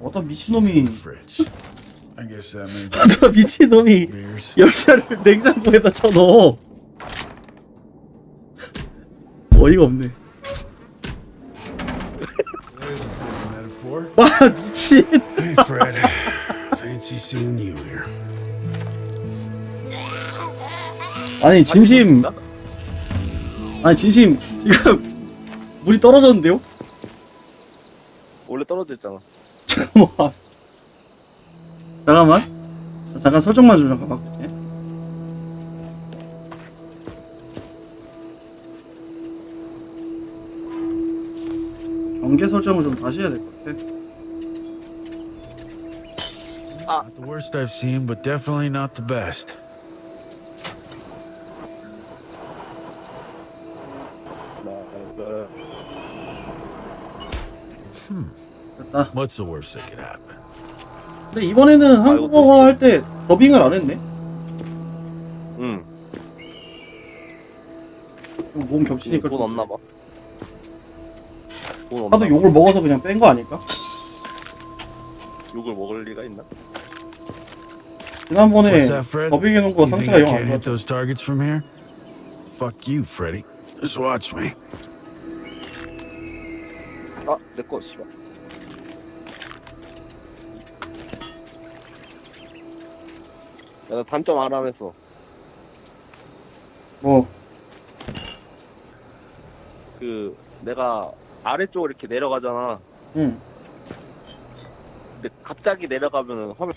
어떤 미친놈이 어떤 미친놈이. 열쇠를 냉장고에다 쳐넣어 어이가 없네. 와 미친 Hey, Fred. Fancy seeing you here. 아니 진심 아니 진심 지금 물이 떨어졌는데요? 원래 떨어져 있잖아. 잠깐만 잠깐만 나 잠깐 설정만 좀 잠깐 바꿀게 경계 설정을 좀 다시 해야 될 것 같아 Not the worst I've seen, but definitely not the best. 됐다 What's the worst that could happen? 근데 이번에는 한국어화 할때 더빙을 안 했네 응. 좀몸 겹치니까 돈좀 없나 봐. 돈 없나 하도 봐. 욕을 먹어서 그냥 뺀 거 아닐까? 욕을 먹을 리가 있나? 지난번에 What's that, Fred? 더빙해 놓은 거 You think 상태가 I 영안 hit those targets from here? Fuck you, Freddy. Just watch me. 아, 내 거, 씨발. 야, 나 단점 알아냈어. 뭐 그, 내가 아래쪽으로 이렇게 내려가잖아. 응. 근데 갑자기 내려가면은 화면,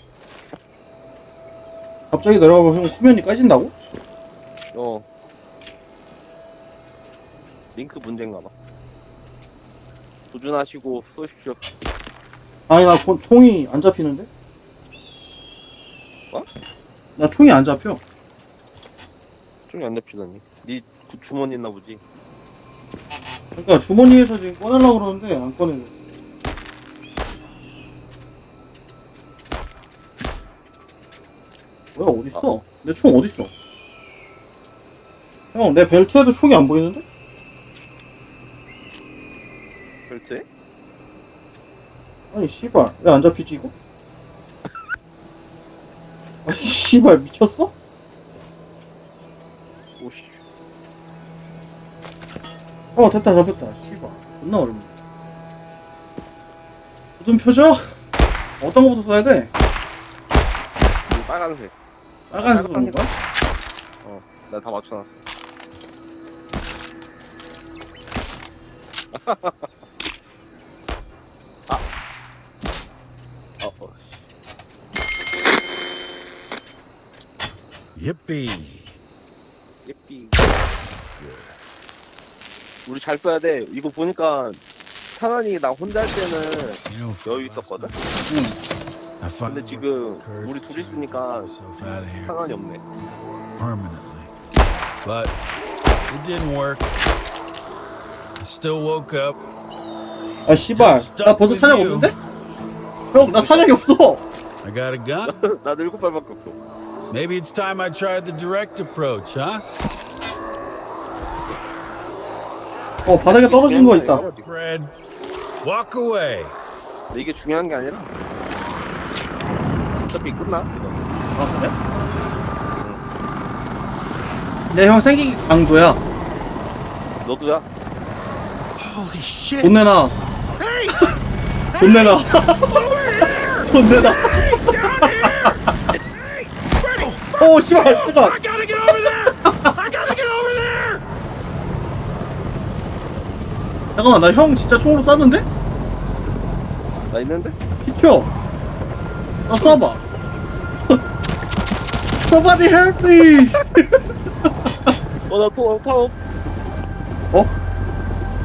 갑자기 내려가면 형 화면이 까진다고? 어. 링크 문제인가 봐. 조준하시고 쏘십시오. 아니 나 고- 총이 안 잡히는데? 어? 나 총이 안 잡혀 총이 안 잡히더니. 니그 주머니 있나 보지. 그러니까 주머니에서 지금 꺼내려고 그러는데 안 꺼내네 뭐야 어딨어? 내 총 어딨어? 형 내 벨트에도 총이 안 보이는데? 그렇지? 아니 씨발 왜 안 잡히지 이거? 아니 씨발 미쳤어? 오씨. 어 됐다 잡혔다 씨발 존나 어렵네 무슨 표정? 어떤 거부터 써야 돼? 이거 빨간색. 빨간색 쓰는 거야? 어, 나 다 맞춰놨어. 아. 어, 어. Yippee. 예삐. 우리 잘 써야 돼. 이거 보니까 찬환이 나 혼자 할 때는 You know, Fred, 여유 있었거든. I finally 근데 지금 우리 둘이 있으니까 get myself out of here 찬환이 없네. permanently. But it didn't work. I still woke up. 아 씨발 나 벌써 탄약 없는데? 형나 탄약이 없어 I got a gun. 나도 일곱 발밖에 없어. Maybe it's time I tried the direct approach, huh? 어 바닥에 떨어진 거 있다 Fred, walk away. 근데 이게 중요한 게 아니라 어차피 끝나 이거. 아 그래? 내형 생긴 게 강도야 너도야. Holy shit. 돈 내놔 돈 내놔 돈 내놔 오 씨발 잠깐 I gotta get over there. I gotta get over there. 잠깐만 나 형 진짜 총으로 쐈는데? 나 있는데? 비켜 나 쏴봐 Somebody help me 어나 또, 또, 어?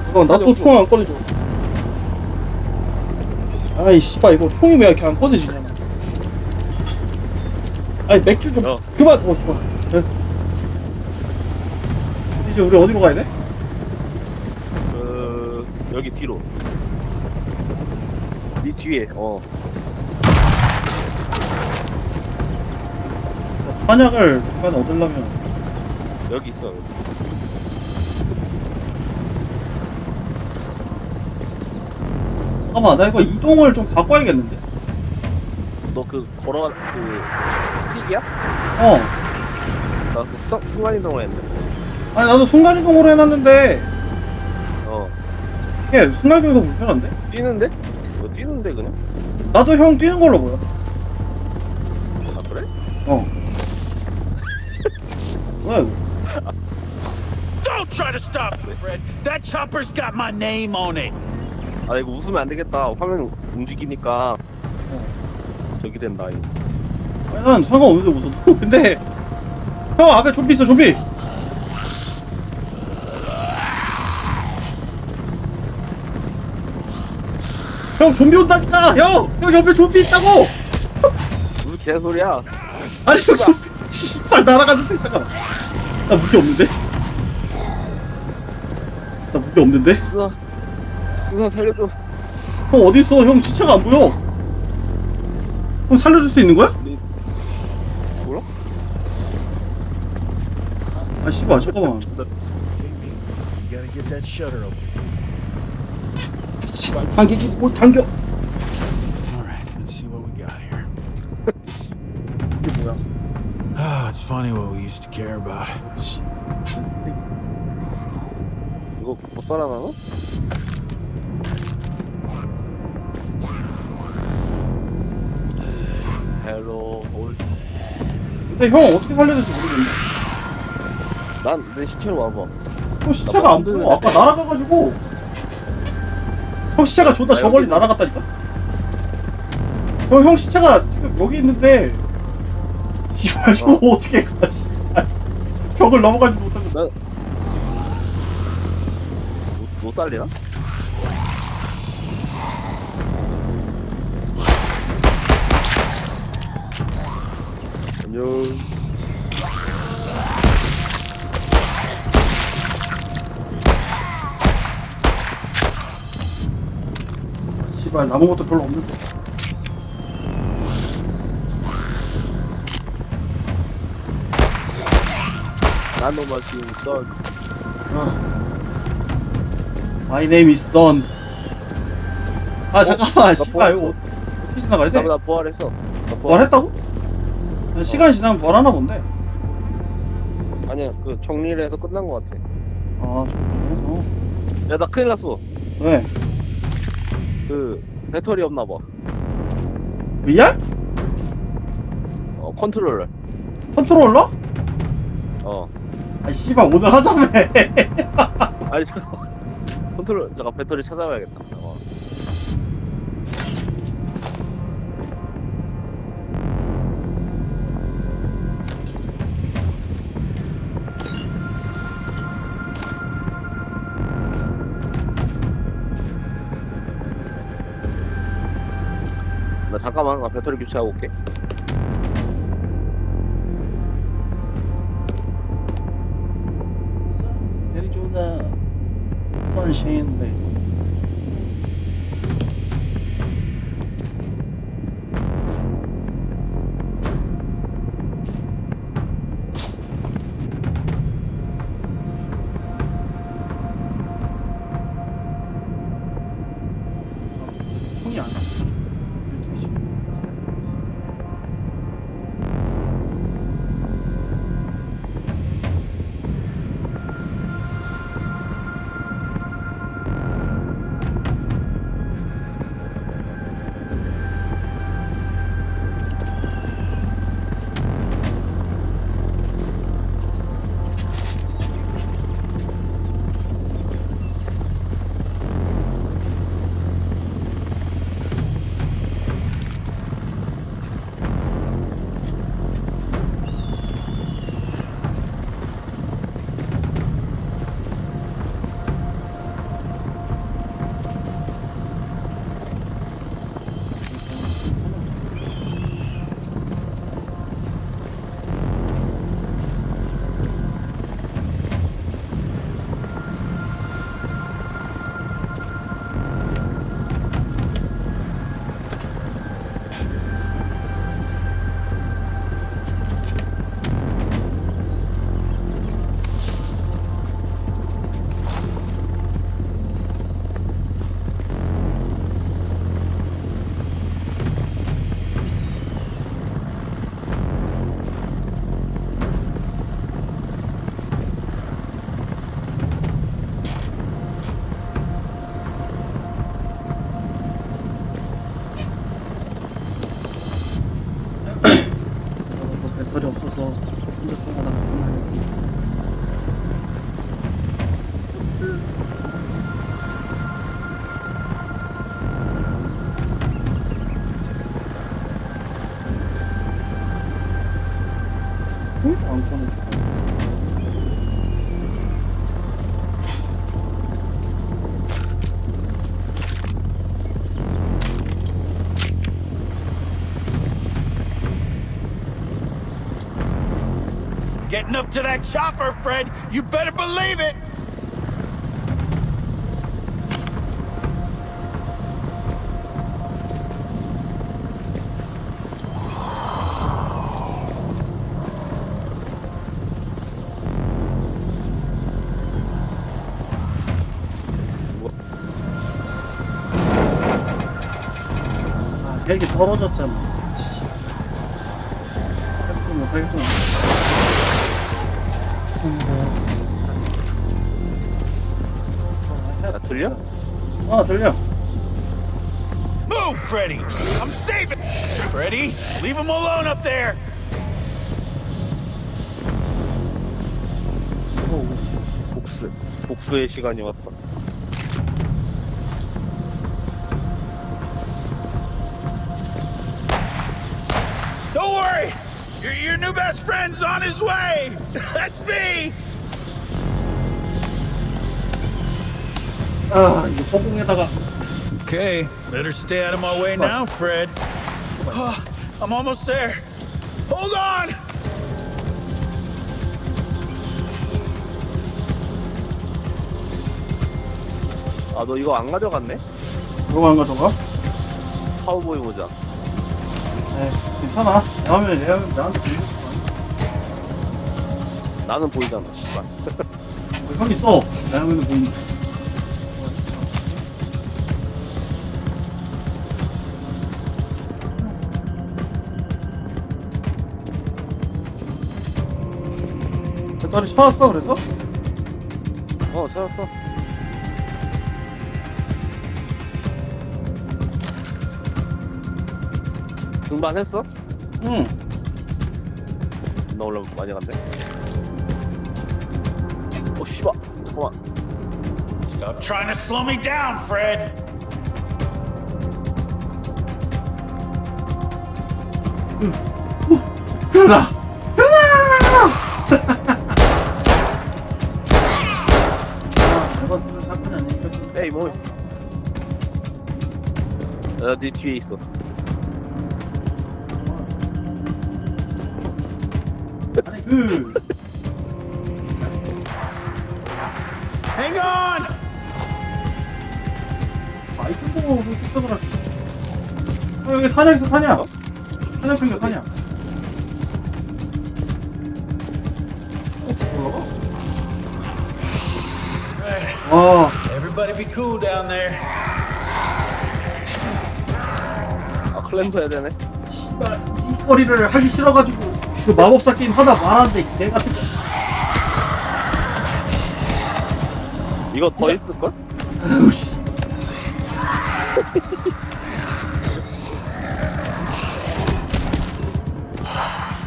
잠깐만 나또 총을 안 꺼내줘 아이 씨발 이거 총이 왜 이렇게 안 꺼내지냐 아니 맥주 좀 어. 그만 어 좋아 네. 이제 우리 어디로 가야 돼? 어, 여기 뒤로. 네 뒤에. 어. 탄약을 중간에 얻으려면 여기 있어. 여기. 잠깐만 나 이거 이동을 좀 바꿔야겠는데 너그 걸어 그 스틱이야? 어 나그 순간 이동을 했는데. 아니 나도 순간이동으로 해놨는데 어. 이게 순간이동이 더 불편한데? 뛰는데? 뭐 뛰는데 그냥? 나도 형 뛰는 걸로 보여 아 그래? 어 뭐야 이거 Don't try to stop me, Fred. That chopper's got my name on it. 아 이거 웃으면 안 되겠다. 화면 움직이니까 저기 된다. 이거. 아니 난 상관없는데 웃어도 근데 형 앞에 좀비 있어 좀비 형 좀비 온다니까 형! 형 옆에 좀비 있다고! 무슨 개소리야? 아니 형 좀비 씨발 날아가는데 잠깐 나 무기 없는데? 나 무기 없는데? 수사 수사 살려줘. 형 어딨어 형 시체가 안 보여 형 살려줄 수 있는 거야? 아 씨발 잠깐만. 씨발 당기기 뭘 당겨. 이게 뭐야 Ah, it's funny what we used to care about. 씨. 이거 못 살아나나? 헬로 올. 근데 형 어떻게 살려야 될지 모르겠네 난 내 시체로 와봐. 형 시체가 안 보여 아까 날아가가지고 형 시체가 존나 저 멀리 날아갔다니까 형, 형 시체가 지금 여기 있는데 씨발 저거 어. 떻게 가, 씨발 벽을 넘어가지도 못하고 나. 못, 못 살리나? 안녕. 씨발 남은 것도 별로 없는데 나노마 지금 써. My name is Son 아 잠깐만 씨발. 이거 어떻게 지나가야 돼? 나, 나 부활했어. 나 부활. 부활했다고? 아, 시간 지나면 부활하나 본데 아니야, 그 정리를 해서 끝난 것 같아. 아 좀 그래서 야, 나 큰일 났어. 왜? 그 배터리 없나 봐. VR? 어, 컨트롤러. 컨트롤러? 어. 아 씨발 오늘 하자며 아니 잠깐. 컨트롤 잠깐 배터리 찾아봐야겠다. 잠깐만 나 배터리 교체하고 올게. 애리조나 선샤인 Getting up to that chopper, Fred. You better believe it. 아, 헬기 떨어졌잖아. 씨. 해주도 못하겠구나. 들려? 아, 들려. Move, Freddy. I'm saving. Freddy, leave him alone up there. 복수. 복수의 시간이 왔다. Don't worry. Your, your new best friend's on his way. That's me. 아, 이거 허공에다가. Okay, better stay out of my way now, Fred. Oh, I'm almost there. Hold on. 아, 너 이거 안 가져갔네? 안 가져가? 파워보이 모자. 에 괜찮아. 내 화면에 내 화면 나한테 보이는 거 나는 보이잖아, 씨발. 아니야. 형 있어. 내 화면에 보이는 거. 배터리 찾았어, 그래서? 어, 찾았어. 등반 했어? 응. 나 올라 많이 갔네. 어, 씨발. 잠깐만. Stop trying to slow me down, Fred. 나네 뒤에 있어. 아니 그 Hang on. 마이크 보고 할수 있어. 어, 여기 탄약 있어. 어? 탄약 챙겨 탄약. 어, 올라가? Right. 와, Everybody be cool down there. 클램프 해야 되네. 씨발 이 거리를 하기 싫어가지고 그 마법사 게임 하다 말았는데 개 같은 거. 이거 더 있을걸? 아우 씨.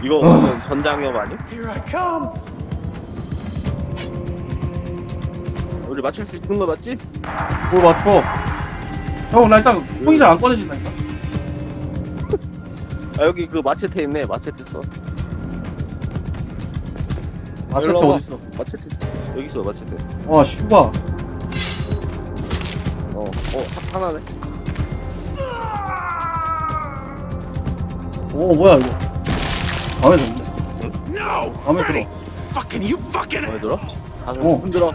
이거 무슨 전장염 아니? Here I come. 우리 맞출 수 있는 거 맞지? 뭘 맞춰? 형, 나 일단 총이 잘 안 꺼내진다니까. 아, 여기 그 마체테 있네. 마체테 써. 마체테 일로 와봐. 어딨어? 마체테. 여기 있어, 마체테. 와, 슈바. 어, 어, 하, 하나네. 오, 뭐야, 이거. 마음에 드는데? No. 마음에. 들어. Fucking you fucking. 마음에 들어? 가슴 어. 흔들어.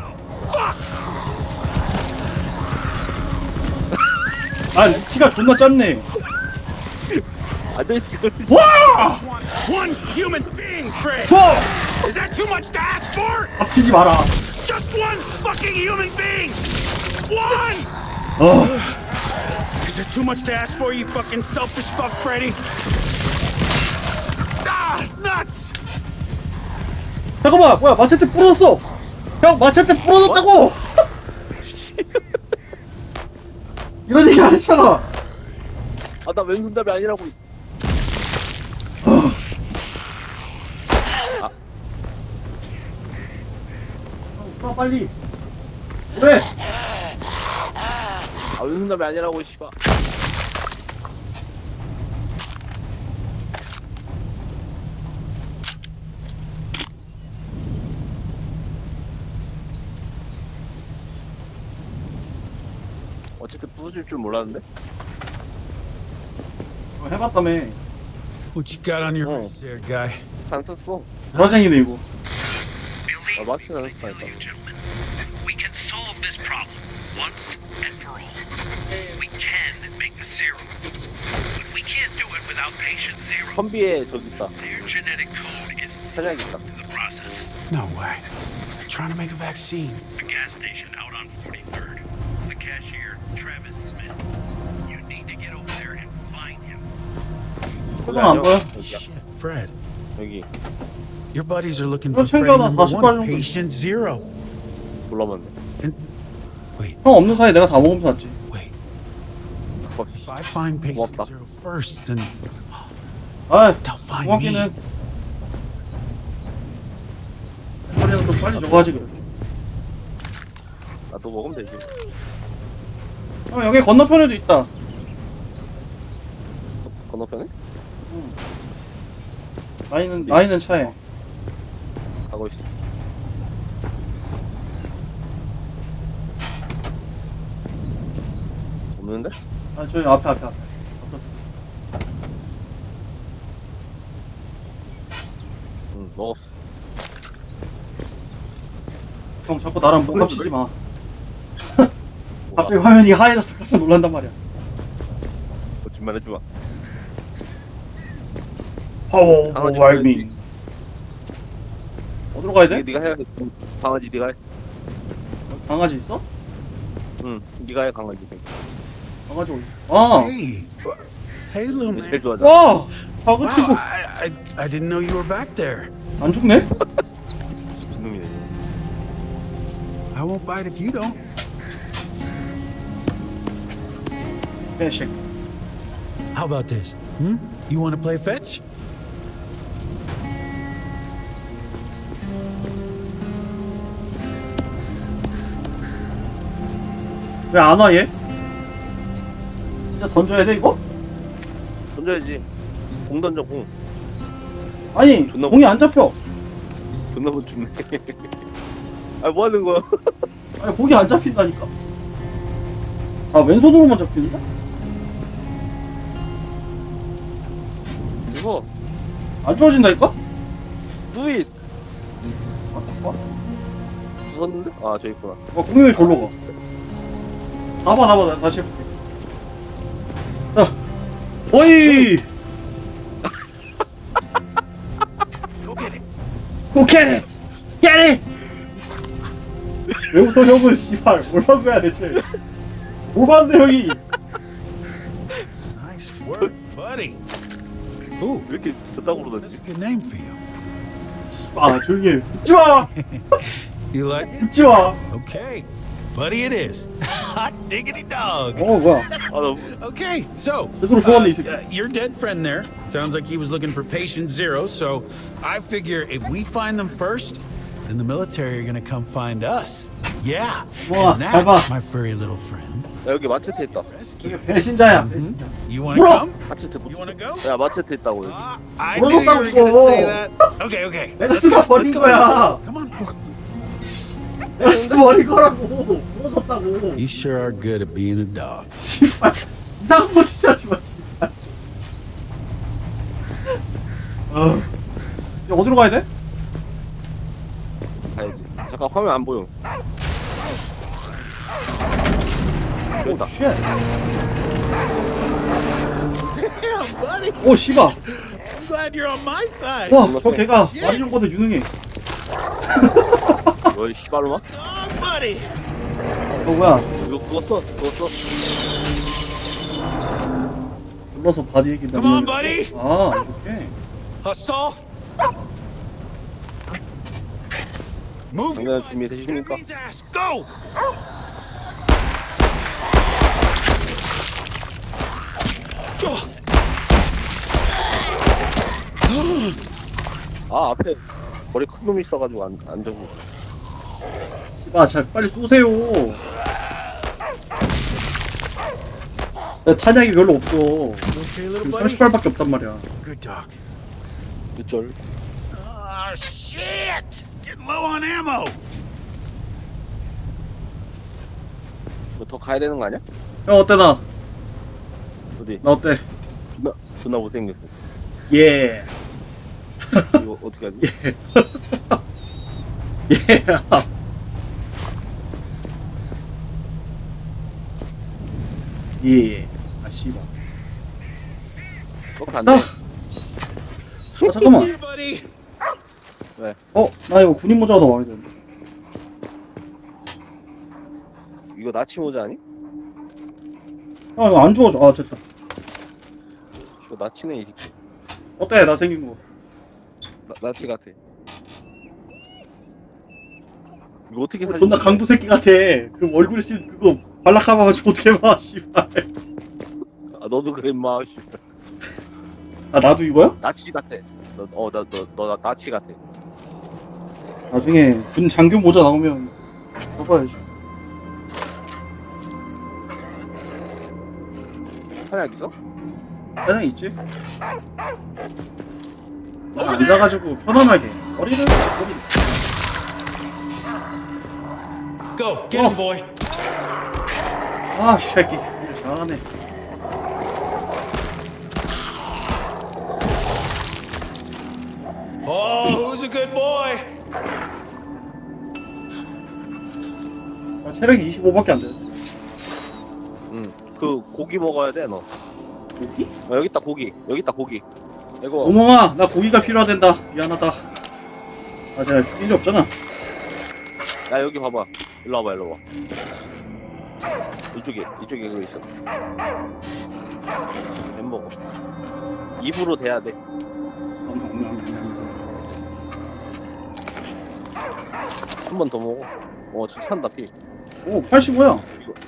아, 리치가 존나 짧네. 앉아있을 걸. 와! One human being, Fred. 와! Is that too much to ask for? 합치지 마라. Just one fucking human being. One. 어, Is it too much to ask for, you fucking selfish fuck, Freddy? Ah, nuts! 잠깐만, 뭐야, 마체테 부러졌어! 형, 마체테 부러졌다고! 이런 얘기 안 했잖아! 아, 나 왼손잡이 아니라고. 아 빨리. 그래. 아 왼손잡이 아니라고 씨발. 어쨌든 부수질 줄 몰랐는데? 어, 해봤다며. What you got on your Oh. wrist there, guy? 안 썼어. 브라생이네 이거 아 마스크 안 썼다니까 gentlemen. We can solve this problem once and for all. We can make the serum. But we can't do it without patient zero. 선비에 저기 있다 Their genetic code is 사냥 vital 있다 to the process. No way. They're trying to make a vaccine. A gas station out on 43rd. The cashier, Travis Smith. You need to get over there and find him. 표정 안 보여? 여기야 Shit, Fred. 여기 Your buddies are looking for Freddy 챙겨놔. number 40발 one, 정도. patient zero. wait, 형 없는 사이 내가 다 먹으면서 왔지 wait. 돼 If I find patient 고맙다. zero first, then 아 they'll find me. 고맙기는 햄버리는 좀 빨리 줘가지 그래 나도 먹으면 되지 형 여기 건너편에도 있다 건너편에? 나이는 나이는 차에 가고 있어. 없는데? 아 저기 앞에 앞에 앞에. 응 먹었어. 형 자꾸 나랑 못 맞추지 마? 갑자기 화면이 하얘져서 깜짝 놀란단 말이야. 거짓말 해주마. 파워 강아지 오발밍 어디로 가야 돼? 네가 해 강아지 네가 해 강아지 있어? 응, 네가 해 강아지 강아지 어디? 아! Hey, hey, little 제일 man. 좋아하잖아 와! Wow, 다그치고 I, I, I didn't know you were back there. 안 죽네? 진놈이네 I won't bite if you don't. 개식 How about this? Hmm? You want to play fetch? 왜 안 와 얘? 진짜 던져야 돼 이거? 던져야지 공 던져 공 아니 존나 공이 안 잡혀 존나 못 죽네 아 뭐 하는 거야 아니 공이 안 잡힌다니까 아 왼손으로만 잡히는데? 이거 안 좋아진다니까? 두잇 아, 잠깐. 주웠는데? 아 저기 있구나 어, 공이 왜 절로 가? 나봐 나봐 나 다시 해볼게 자 오이! Get it! 왜 웃어 형은 씨발 뭘한 거야 대체 뭘 봤는데 형이 Nice work, buddy. Ooh, 왜 이렇게 저땅으로 that's 던지 a good name for you. 아 조용히 해 웃지마 You like it? 웃지마 Okay, buddy, it is. Hot diggity dog. 어 뭐야 아나 Okay, so 제대로 좋아하네 이 새끼 uh, your dead friend there sounds like he was looking for patient zero. So I figure if we find them first, then the military are gonna come find us. Yeah, Wow, and that, 대박. my furry little friend, 야, 여기 마체테 있다 rescue. 이게 배신자야 배신자 You wanna Bro. come? 마체테 못 You wanna go? 야 마체테 있다고 여기 Uh, I knew you 물어줬다고. were gonna say that. Okay, okay. 내가 Let's 쓰다 go, 버린 let's go. 거야 Come on. 쓰다 버린 거라고. 부러졌다고. You sure are good at being a dog. 씨발. 이상한 하지 마 씨발 어. 어디로 가야 돼? 가야지. 잠깐 화면 안 보여. 됐다. 오쉣. Damn, buddy. 오 씨발. I'm glad you're on my side. 와 저 개가 마리용보다 유능해 너희 씨발로마. 너 뭐야 이거 구웠어 구웠어 불러서 바디 얘기 Come on, buddy. 아 이렇게 Hustle. Move your 장난 준비 되십니까? ass. Go. 아 앞에 머리 큰 놈이 있어가지고 안, 안 적고 아, 자, 빨리 쏘세요. 나 탄약이 별로 없어. You okay, little 지금 buddy? 30발밖에 없단 말이야. Good dog. Oh, shit! Getting low on ammo! 뭐더 가야 되는 거 아니야? 형, 어때, 나? 어디? 나 어때? 존나 존나 못생겼어. 예. 이거 어떻게 하지? 예. 예. 아, 씨발. 그렇게 안. 돼. 아, 잠깐만. 왜? 어, 나 이거 군인 모자가 더 마음에 드는데. 이거 나치 모자 아니? 아, 이거 안 주워줘. 아, 됐다. 이거 나치네 이 새끼. 어때? 나 생긴 거. 나, 나치 같아. 이거 어떻게 어? 존나 강도 새끼 같아. 그 얼굴에 씨 그거 발락하면 가지고 어떻게 봐, 씨발. 아 너도 그래 임마. 씨. 아, 나도 이거야? 나치 같아. 너어나너너 나치 같아. 나중에 군 장교 모자 나오면 써봐야지. 사냥 있어? 사냥 있지? 앉아가지고 편안하게 머리를 머리. Go, get Oh. him, boy! 아, 새끼. 일 잘하네. Oh, who's a good boy? 나 체력이 25밖에 안 돼. 응. 그 고기 먹어야 돼 너. 고기? 어, 여기 있다 고기. 여기 있다 고기. 이거 오몽아, 나 고기가 필요하단다. 미안하다. 아, 내가 죽인 적 없잖아. 야 여기 봐봐. 일로 와봐 일로 와. 이쪽에 이쪽에 그거 있어. 햄버거. 입으로 대야 돼. 한 번 더 먹어. 어 진짜 산다 피. 오, 85야.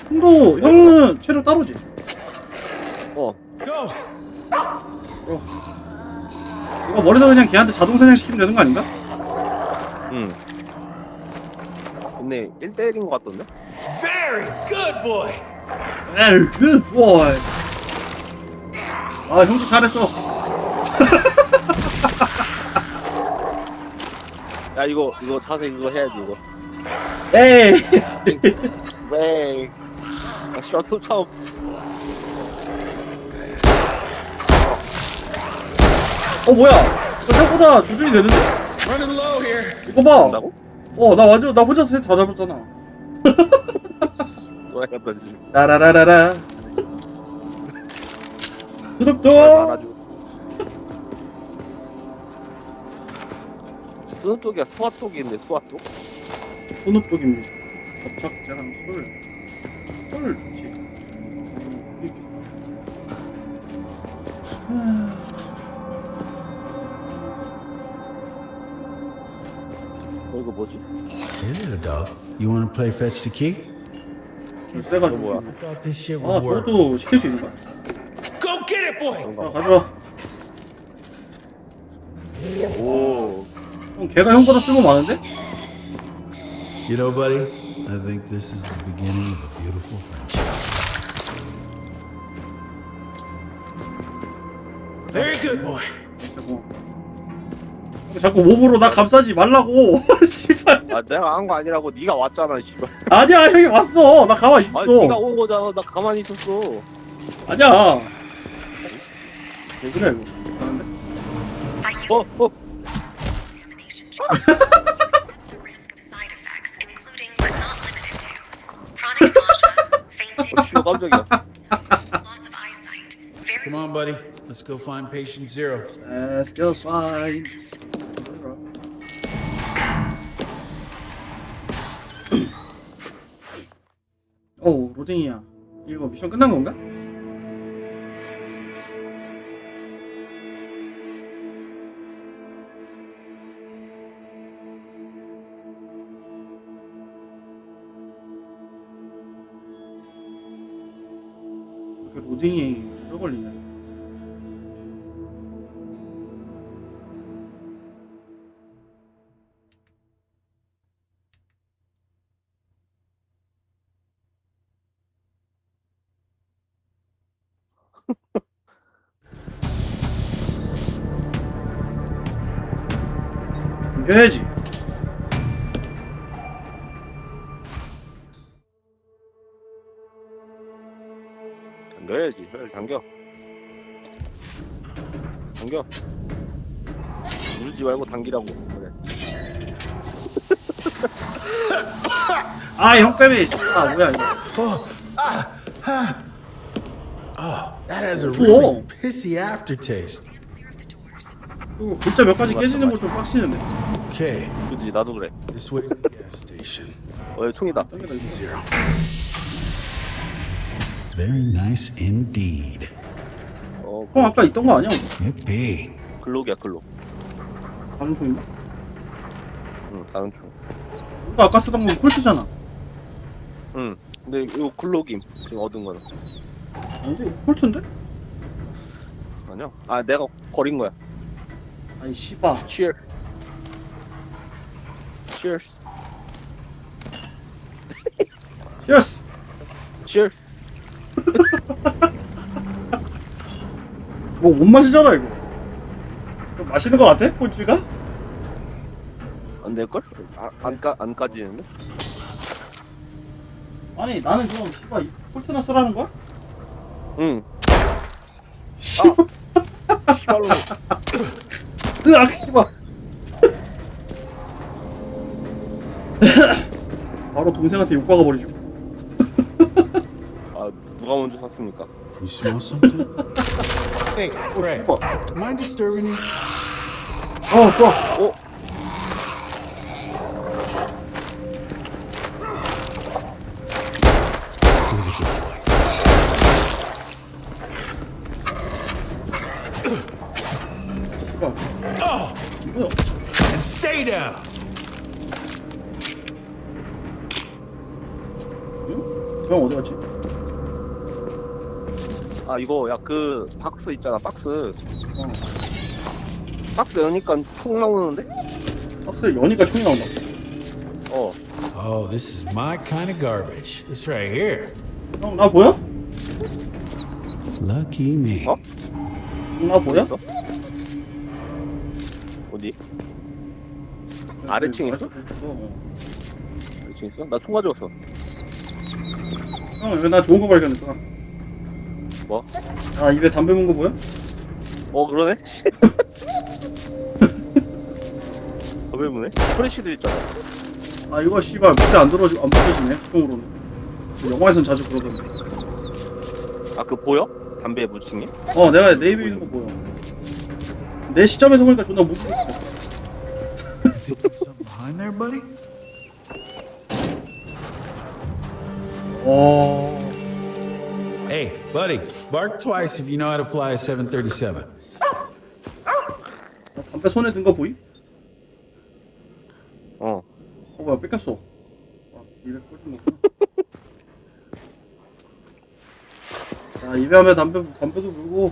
형도, 형은 체력 따로지? 어 Go! 이거 머리다 그냥 걔한테 자동 사냥시키면 되는 거 아닌가? 응. 근데 1대1인 것 같던데? Very good boy! 에이, good boy. 아, 형도 잘했어. 야 이거 이거 자세 이거 해야지 이거. 에이. 왜? 아또 처음. 어, 뭐야? 이거 생각보다 조준이 되는데? Running low here. 이거 봐. 한다고? 어, 나 완전, 나 혼자서 셋다 잡았잖아. 또 해갔다 지금. 따라라라라. 잘 스눕도! 말아주고. 스누독이야 수화독인데 수화독? 스눕독입니다. 접착제랑 술. 술 좋지. 음. 하... 이거 뭐지? Hey, little dog. You want to play fetch the key? 그래가지고. 뭐야? Thought this shit 아, would work. 저것도 시킬 수 있는 거야? Go get it, boy! 아, 봐. 가져와. 오 형, 걔가 형보다 쓸모 많은데? You know, buddy, I think this is the beginning of a beautiful friendship. Very good, boy. 자꾸. 몸으로 나 감싸지 말라고. 씨발. 아 내가 한 거 아니라고 네가 왔잖아 씨발 아니야, 형이 왔어. 나 가만히 있어. 아니 네가 온 거잖아 나 가만히 있었어 아니야. 왜 그래, 이거. 어? 어? examination the risk of side effects, including but not limited to chronic nausea, fainting, 씨발 깜짝이야 loss of eyesight, Come on, buddy. Let's go find patient zero. Let's go find. 어, 로딩이야. 이거 미션 끝난 건가? 이겨야지 당겨야지. 혈 당겨. 당겨. 누르지 말고 당기라고. 그래. 아 형 빼매 아 뭐야 이거 That has a Whoa. really pissy aftertaste. 이거 글자 몇 가지 깨지는 거 좀 빡치는데 Okay, 그지 나도 그래. this way to the gas station. 어 여기 총이다. Zero. Very nice indeed. 어형 아까 있던 거 아니야? Yippee. 글록이야 글록. 다른 총인가? 응 다른 총. 이거 아까 쓰던 건 콜트잖아 응. 근데 이거 글록임. 지금 얻은 거는. 아닌데 이거 콜트인데? 아니야. 아 내가 버린 거야. 아니 씨바 Cheers. Cheers. 예스 Cheers. 뭐 못 마시잖아 이거 이거 마시는 거 같아? 꼴찌가? 안 될 걸? 아, 안까 안 까지는데? 아니 나는 그럼 씨바 이 콜트나 쓰라는 거야? 응. 으악 씨바 바로 동생한테 욕박아 버리죠 아 누가 먼저 샀습니까? You smell something? hey, Ray. 씨바 Am I disturbing you? 어 좋아 어? Down. 형 어디 갔지? 아 이거 야 그 박스 있잖아 박스. 어 박스 여니까 총 나오는데? 박스에 여니까 총이 나온다 어. Oh, this is my kind of garbage. It's right here. 형 나 보여? Lucky me. 어? 형 나 보여? 어디? 아래층에 있어? 어. 아래층 있어? 나 총 가져왔어. 형, 나 좋은 거 발견했구나. 뭐? 아, 입에 담배 문거 보여? 어 그러네? 더블 무네? 프레쉬도 있잖아. 아, 이거 씨발 물에 안 들어지 안 붙어지네. 총으로는. 영화에선 자주 그러던데. 아 그 보여? 담배 게? 어, 내가 네이비 있는 거 보여. 내 시점에서 보니까 존나 못 보겠어. Think there's something behind there, buddy? 어. Hey, buddy, bark twice if you know how to fly a 737. 나 담배 손에 든 거 보이? 어. 어, 뭐야, 뺏겼어. 아, 입에 꽂은 거구나. 자, 입에 하면 담배, 담배도 물고.